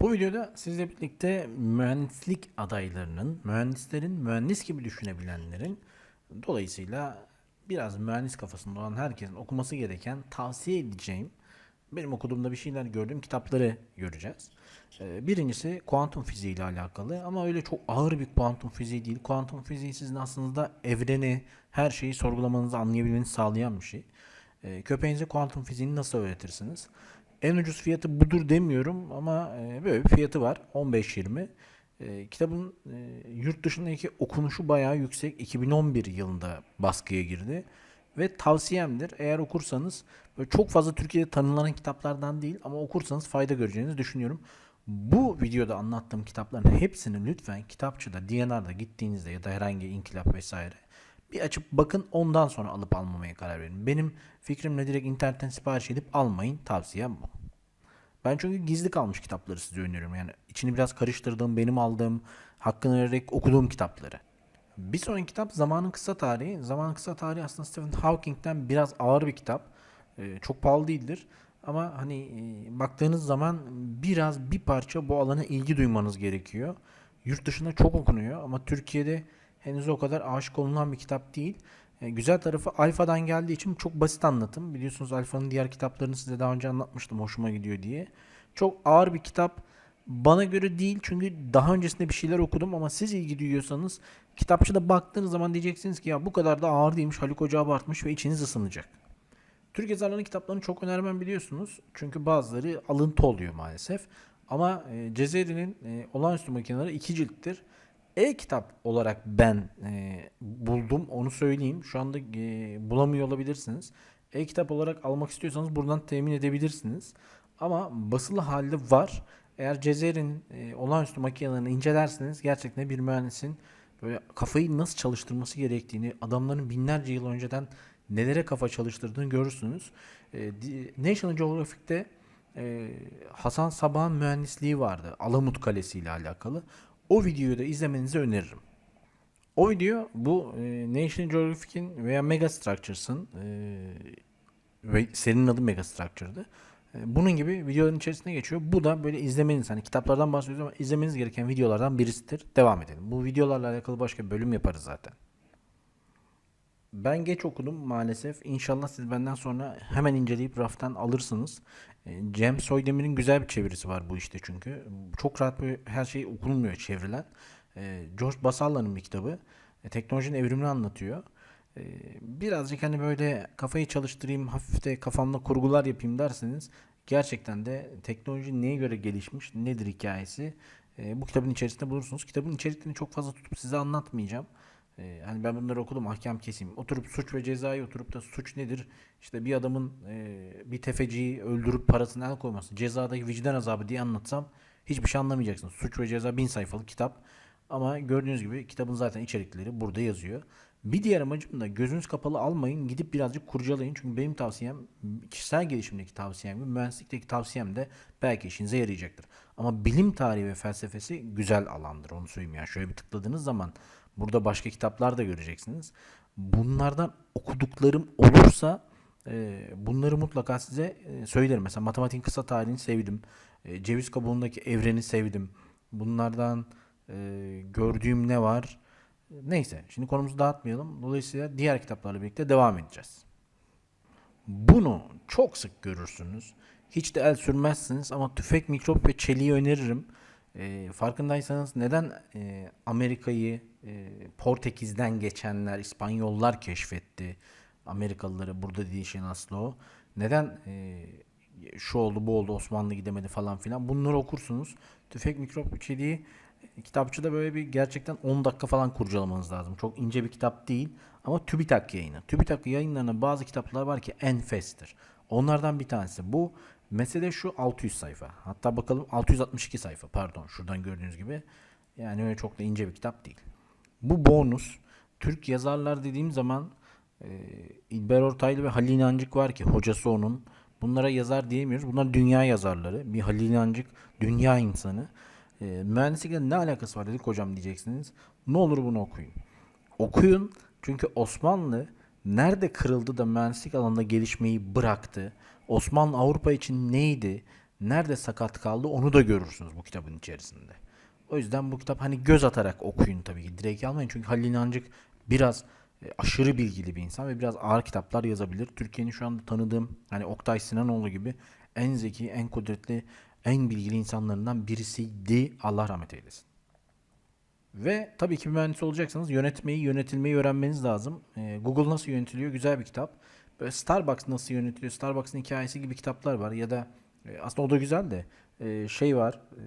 Bu videoda sizle birlikte mühendislik adaylarının, mühendislerin, mühendis gibi düşünebilenlerin dolayısıyla biraz mühendis kafasında olan herkesin okuması gereken tavsiye edeceğim benim okuduğumda bir şeyler gördüğüm kitapları göreceğiz. Ee, Birincisi kuantum fiziği ile alakalı ama öyle çok ağır bir kuantum fiziği değil. Kuantum fiziği sizin aslında evreni, her şeyi sorgulamanızı, anlayabilmenizi sağlayan bir şey. Ee, Köpeğinize kuantum fiziğini nasıl öğretirsiniz? En ucuz fiyatı budur demiyorum ama e, böyle bir fiyatı var. 15-20. E, kitabın e, yurt dışındaki okunuşu bayağı yüksek. 2011 yılında baskıya girdi. Ve tavsiyemdir. Eğer okursanız böyle çok fazla Türkiye'de tanınan kitaplardan değil ama okursanız fayda göreceğinizi düşünüyorum. Bu videoda anlattığım kitapların hepsini lütfen kitapçıda, DNR'da gittiğinizde ya da herhangi inkılap vesaire bir açıp bakın ondan sonra alıp almamaya karar verin. Benim fikrimle direkt internetten sipariş edip almayın tavsiyem bu. Ben çünkü gizli kalmış kitapları size öneriyorum. Yani içini biraz karıştırdığım, benim aldığım, hakkını vererek okuduğum kitapları. Bir sonraki kitap Zamanın Kısa Tarihi. Zamanın Kısa Tarihi aslında Stephen Hawking'den biraz ağır bir kitap. Ee, çok pahalı değildir. Ama hani e, baktığınız zaman biraz bir parça bu alana ilgi duymanız gerekiyor. Yurt dışında çok okunuyor ama Türkiye'de henüz o kadar aşık olunan bir kitap değil. E, güzel tarafı Alfa'dan geldiği için çok basit anlatım. Biliyorsunuz Alfa'nın diğer kitaplarını size daha önce anlatmıştım hoşuma gidiyor diye. Çok ağır bir kitap. Bana göre değil çünkü daha öncesinde bir şeyler okudum ama siz ilgi duyuyorsanız kitapçıda baktığınız zaman diyeceksiniz ki ya bu kadar da ağır değilmiş Haluk Hoca abartmış ve içiniz ısınacak. Türk yazarlarının kitaplarını çok önermem biliyorsunuz. Çünkü bazıları alıntı oluyor maalesef. Ama e, Cezeri'nin e, Olağanüstü Makineleri iki cilttir. E-kitap olarak ben e, buldum onu söyleyeyim. Şu anda e, bulamıyor olabilirsiniz. E-kitap olarak almak istiyorsanız buradan temin edebilirsiniz. Ama basılı halde var. Eğer Cezer'in e, olağanüstü makinelerini incelerseniz gerçekten bir mühendisin böyle kafayı nasıl çalıştırması gerektiğini, adamların binlerce yıl önceden nelere kafa çalıştırdığını görürsünüz. E, National Geographic'te e, Hasan Sabah'ın mühendisliği vardı. Alamut Kalesi ile alakalı. O videoyu da izlemenizi öneririm. O video bu e, National Geographic'in veya Megastructures'ın e, ve serinin adı Megastructure'dı. E, bunun gibi videoların içerisine geçiyor. Bu da böyle izlemeniz hani kitaplardan bahsediyoruz ama izlemeniz gereken videolardan birisidir. Devam edelim. Bu videolarla alakalı başka bir bölüm yaparız zaten. Ben geç okudum maalesef. İnşallah siz benden sonra hemen inceleyip raftan alırsınız. E, Cem Soydemir'in güzel bir çevirisi var bu işte çünkü. Çok rahat böyle her şey okunmuyor çevrilen. E, George Basala'nın bir kitabı. E, teknolojinin evrimini anlatıyor. Birazcık hani böyle kafayı çalıştırayım, hafif de kafamda kurgular yapayım derseniz gerçekten de teknoloji neye göre gelişmiş, nedir hikayesi bu kitabın içerisinde bulursunuz. Kitabın içeriklerini çok fazla tutup size anlatmayacağım. Ee, hani ben bunları okudum ahkam keseyim. Oturup suç ve cezayı oturup da suç nedir? İşte bir adamın e, bir tefeciyi öldürüp parasını el koyması. Cezadaki vicdan azabı diye anlatsam hiçbir şey anlamayacaksınız. Suç ve ceza bin sayfalık kitap. Ama gördüğünüz gibi kitabın zaten içerikleri burada yazıyor. Bir diğer amacım da gözünüz kapalı almayın. Gidip birazcık kurcalayın. Çünkü benim tavsiyem kişisel gelişimdeki tavsiyem gibi mühendislikteki tavsiyem de belki işinize yarayacaktır. Ama bilim tarihi ve felsefesi güzel alandır onu söyleyeyim. Yani şöyle bir tıkladığınız zaman burada başka kitaplar da göreceksiniz. Bunlardan okuduklarım olursa e, bunları mutlaka size e, söylerim. Mesela matematiğin kısa tarihini sevdim. E, ceviz kabuğundaki evreni sevdim. Bunlardan e, gördüğüm ne var? Neyse şimdi konumuzu dağıtmayalım. Dolayısıyla diğer kitaplarla birlikte devam edeceğiz. Bunu çok sık görürsünüz. Hiç de el sürmezsiniz ama tüfek, mikrop ve çeliği öneririm. E, farkındaysanız neden e, Amerika'yı e, Portekiz'den geçenler, İspanyollar keşfetti? Amerikalıları burada değil şey nasıl o? Neden e, şu oldu bu oldu Osmanlı gidemedi falan filan bunları okursunuz. Tüfek, mikrop ve çeliği e, kitapçıda böyle bir gerçekten 10 dakika falan kurcalamanız lazım. Çok ince bir kitap değil ama TÜBİTAK yayını. TÜBİTAK yayınlarına bazı kitaplar var ki enfestir. Onlardan bir tanesi bu. Mesele şu 600 sayfa. Hatta bakalım 662 sayfa pardon şuradan gördüğünüz gibi. Yani öyle çok da ince bir kitap değil. Bu bonus. Türk yazarlar dediğim zaman e, İlber Ortaylı ve Halil İnancık var ki hocası onun. Bunlara yazar diyemiyoruz. Bunlar dünya yazarları. Bir Halil İnancık dünya insanı. E, mühendislikle ne alakası var dedik hocam diyeceksiniz. Ne olur bunu okuyun. Okuyun çünkü Osmanlı nerede kırıldı da mühendislik alanında gelişmeyi bıraktı? Osmanlı Avrupa için neydi? nerede sakat kaldı onu da görürsünüz bu kitabın içerisinde. O yüzden bu kitap hani göz atarak okuyun tabii ki. Direkt almayın çünkü Halil İnancık biraz e, aşırı bilgili bir insan ve biraz ağır kitaplar yazabilir. Türkiye'nin şu anda tanıdığım hani Oktay Sinanoğlu gibi en zeki, en kudretli, en bilgili insanlarından birisiydi. Allah rahmet eylesin. Ve tabii ki mühendis olacaksanız yönetmeyi, yönetilmeyi öğrenmeniz lazım. Ee, Google nasıl yönetiliyor? Güzel bir kitap. Böyle Starbucks nasıl yönetiliyor? Starbucks'ın hikayesi gibi kitaplar var. Ya da e, aslında o da güzel de e, şey var. e,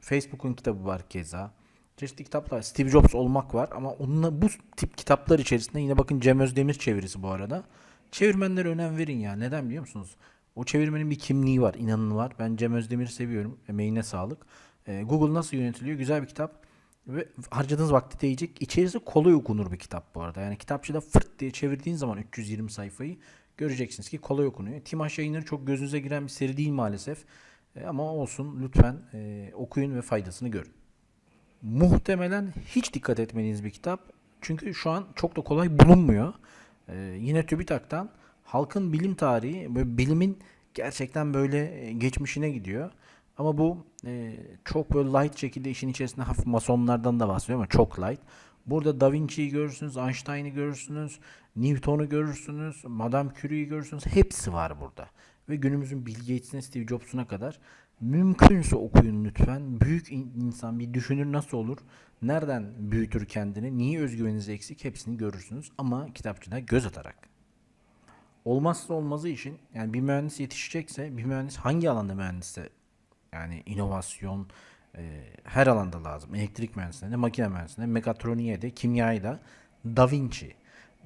Facebook'un kitabı var keza. Çeşitli kitaplar. Steve Jobs olmak var ama onunla bu tip kitaplar içerisinde yine bakın Cem Özdemir çevirisi bu arada. Çevirmenlere önem verin ya. Neden biliyor musunuz? O çevirmenin bir kimliği var, inanın var. Ben Cem Özdemir'i seviyorum. Emeğine sağlık. Ee, Google nasıl yönetiliyor? Güzel bir kitap. Ve harcadığınız vakti değecek. İçerisi kolay okunur bir kitap bu arada. Yani kitapçıda fırt diye çevirdiğin zaman 320 sayfayı göreceksiniz ki kolay okunuyor. Timaş yayınları çok gözünüze giren bir seri değil maalesef. E, ama olsun lütfen e, okuyun ve faydasını görün. Muhtemelen hiç dikkat etmediğiniz bir kitap. Çünkü şu an çok da kolay bulunmuyor. Ee, yine TÜBİTAK'tan halkın bilim tarihi, böyle bilimin gerçekten böyle e, geçmişine gidiyor. Ama bu e, çok böyle light şekilde işin içerisinde hafif masonlardan da bahsediyor ama çok light. Burada Da Vinci'yi görürsünüz, Einstein'ı görürsünüz, Newton'u görürsünüz, Madame Curie'yi görürsünüz. Hepsi var burada. Ve günümüzün Bill Gates'ine, Steve Jobs'una kadar mümkünse okuyun lütfen. Büyük in- insan bir düşünür nasıl olur? Nereden büyütür kendini? Niye özgüveniniz eksik? Hepsini görürsünüz ama kitapçıda göz atarak. Olmazsa olmazı için yani bir mühendis yetişecekse bir mühendis hangi alanda mühendisse yani inovasyon e, her alanda lazım. Elektrik mühendisliğinde, makine mühendisliğinde, mekatroniğe de, kimyayı da. Da Vinci.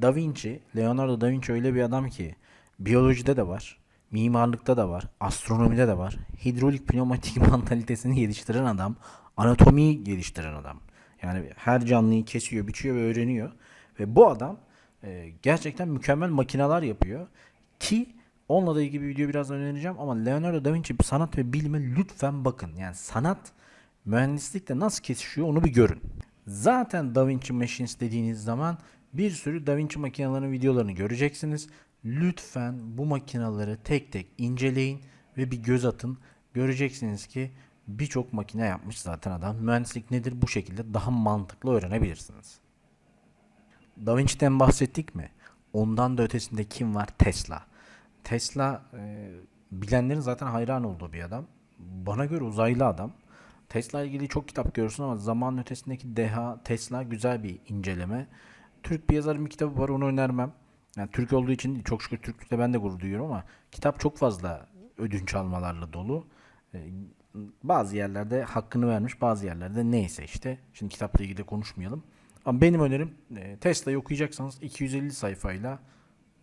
Da Vinci, Leonardo da Vinci öyle bir adam ki biyolojide de var, mimarlıkta da var, astronomide de var. Hidrolik pneumatik mantalitesini geliştiren adam, anatomiyi geliştiren adam. Yani her canlıyı kesiyor, biçiyor ve öğreniyor. Ve bu adam e, gerçekten mükemmel makineler yapıyor. Ki onunla da ilgili bir video birazdan önereceğim ama Leonardo da Vinci sanat ve bilime lütfen bakın. Yani sanat mühendislikle nasıl kesişiyor onu bir görün. Zaten Da Vinci Machines dediğiniz zaman bir sürü Da Vinci makinelerinin videolarını göreceksiniz. Lütfen bu makineleri tek tek inceleyin ve bir göz atın. Göreceksiniz ki birçok makine yapmış zaten adam. Mühendislik nedir bu şekilde daha mantıklı öğrenebilirsiniz. Da Vinci'den bahsettik mi? Ondan da ötesinde kim var? Tesla. Tesla e, bilenlerin zaten hayran olduğu bir adam. Bana göre uzaylı adam. Tesla ile ilgili çok kitap görürsün ama zamanın ötesindeki deha Tesla güzel bir inceleme. Türk bir yazarın bir kitabı var onu önermem. Yani Türk olduğu için çok şükür Türklükle ben de gurur duyuyorum ama kitap çok fazla ödünç almalarla dolu. E, bazı yerlerde hakkını vermiş bazı yerlerde neyse işte. Şimdi kitapla ilgili konuşmayalım. Ama benim önerim e, Tesla'yı okuyacaksanız 250 sayfayla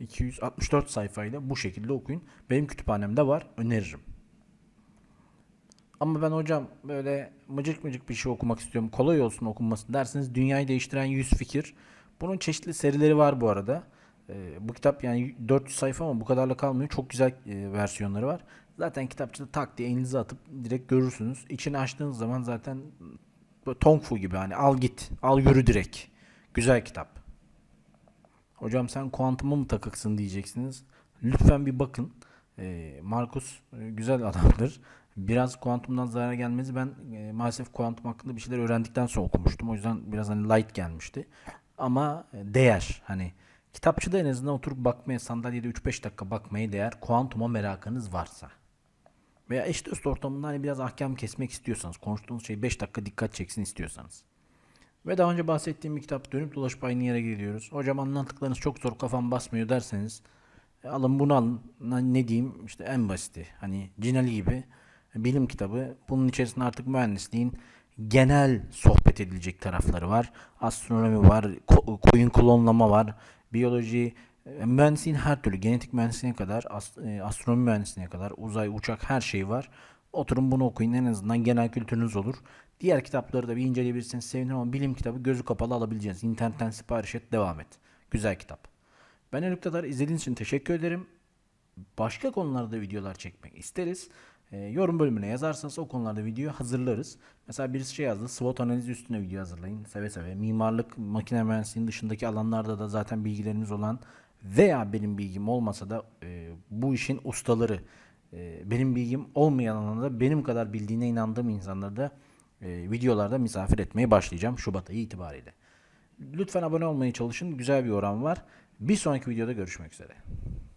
264 sayfayla bu şekilde okuyun. Benim kütüphanemde var öneririm. Ama ben hocam böyle mıcık mıcık bir şey okumak istiyorum. Kolay olsun okunması derseniz Dünyayı Değiştiren 100 Fikir. Bunun çeşitli serileri var bu arada. Ee, bu kitap yani 400 sayfa ama bu kadarla kalmıyor. Çok güzel e, versiyonları var. Zaten kitapçıda tak diye elinize atıp direkt görürsünüz. İçini açtığınız zaman zaten böyle Tong Fu gibi hani al git, al yürü direkt. Güzel kitap. Hocam sen kuantuma mı takıksın diyeceksiniz. Lütfen bir bakın. Ee, Markus e, güzel adamdır. Biraz kuantumdan zarar gelmesi ben e, maalesef kuantum hakkında bir şeyler öğrendikten sonra okumuştum. O yüzden biraz hani light gelmişti. Ama e, değer. Hani kitapçıda en azından oturup bakmaya sandalyede 3-5 dakika bakmaya değer. Kuantuma merakınız varsa. Veya eş dost ortamında hani biraz ahkam kesmek istiyorsanız, konuştuğunuz şey 5 dakika dikkat çeksin istiyorsanız. Ve daha önce bahsettiğim bir kitap dönüp dolaşıp aynı yere geliyoruz. Hocam anlattıklarınız çok zor kafam basmıyor derseniz e, alın bunu alın. Ne diyeyim işte en basiti. Hani Cinali gibi bilim kitabı. Bunun içerisinde artık mühendisliğin genel sohbet edilecek tarafları var. Astronomi var, ko- koyun klonlama var, biyoloji, e, mühendisliğin her türlü genetik mühendisliğine kadar, e, astronomi mühendisliğine kadar, uzay, uçak her şey var. Oturun bunu okuyun en azından genel kültürünüz olur. Diğer kitapları da bir inceleyebilirsiniz sevinirim ama bilim kitabı gözü kapalı alabileceğiniz. İnternetten sipariş et devam et. Güzel kitap. Ben Haluk Tatar izlediğiniz için teşekkür ederim. Başka konularda videolar çekmek isteriz. Ee, yorum bölümüne yazarsanız o konularda video hazırlarız. Mesela birisi şey yazdı. SWOT analizi üstüne video hazırlayın. Seve seve. Mimarlık, makine mühendisliğinin dışındaki alanlarda da zaten bilgilerimiz olan veya benim bilgim olmasa da e, bu işin ustaları e, benim bilgim olmayan alanda benim kadar bildiğine inandığım insanları da e, videolarda misafir etmeye başlayacağım Şubat ayı itibariyle. Lütfen abone olmaya çalışın. Güzel bir oran var. Bir sonraki videoda görüşmek üzere.